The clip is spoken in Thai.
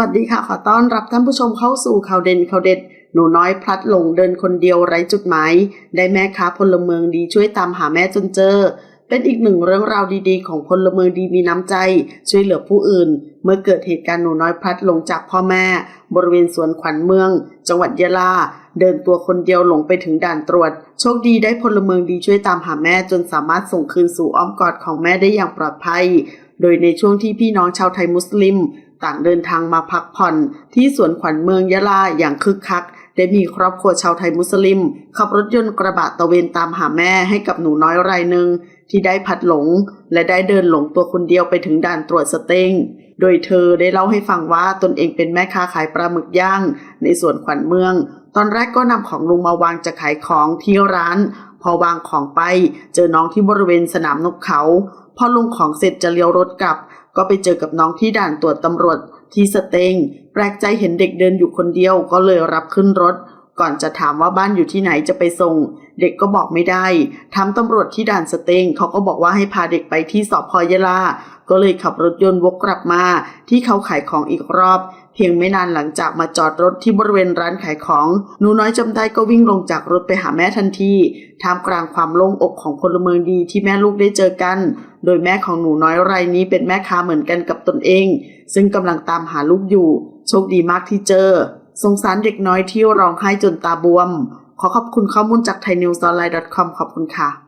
วัสดีค่ะ ขอต้อนรับท่านผู้ชมเข้าสู่ข่าวเด่นข่าวเด็ด หนูน้อยพลัดหลงเดินคนเดียวไร้จุดหมาย ได้แม่ค้าพลเมืองดีช่วยตามหาแม่จนเจอ เป็นอีกหนึ่งเรื่องราวดีๆ ของพลเมืองดีมีน้ำใจ ช่วยเหลือผู้อื่น เมื่อเกิดเหตุการณ์หนูน้อยพลัดหลงจากพ่อแม่ บริเวณสวนขวัญเมือง จังหวัดยะลา เดินตัวคนเดียวหลงไปถึงด่านตรวจ โชคดีได้พลเมืองดีช่วยตามหาแม่จนสามารถส่งคืนสู่อ้อมกอดของแม่ได้อย่างปลอดภัย โดยในช่วงที่พี่น้องชาวไทยมุสลิม ต่างเดินทางมาพักผ่อนที่สวนขวัญเมืองยะลาอย่างคึกคัก ได้มีครอบครัวชาวไทยมุสลิม ขับรถยนต์กระบะตะเวนตามหาแม่ให้กับหนูน้อยรายหนึ่งที่ได้พัดหลง และได้เดินหลงตัวคนเดียวไปถึงด่านตรวจสเต็ง โดยเธอได้เล่าให้ฟังว่าตนเองเป็นแม่ค้าขายปลาหมึกย่าง ในสวนขวัญเมือง ตอนแรกก็นำของลุงมาวางจะขายของที่ร้าน อวางของไป เจอน้องที่บริเวณสนามนกเขา พอลงของเสร็จจะเลี้ยวรถกลับ ก็ไปเจอกับน้องที่ด่านตรวจตำรวจที่สเตง แปลกใจเห็นเด็กเดินอยู่คนเดียวก็เลยรับขึ้นรถ ก่อนจะถามว่าบ้านอยู่ที่ไหนจะไปส่ง เด็กก็บอกไม่ได้ถามตำรวจที่ด่านสเตงเขาก็บอกว่าให้พาเด็กไปที่สพยะลาก็เลยขับรถยนต์วกกลับมา ที่เขาขายของอีกรอบ เพียงไม่นานหลังจากมาจอดรถที่บริเวณร้านขายของ หนูน้อยจำได้ก็วิ่งลงจากรถไปหาแม่ทันทีท่ามกลางความโล่งอกของพลเมืองดีที่แม่ลูกได้เจอกัน โดยแม่ของหนูน้อยรายนี้เป็นแม่ค้าเหมือนกันกับตนเอง ซึ่งกำลังตามหาลูกอยู่ โชคดีมากที่เจอ สงสารเด็กน้อยที่ร้องไห้จนตาบวม ขอขอบคุณข้อมูลจากไทยนิวส์ออนไลน์ .com ขอบคุณค่ะ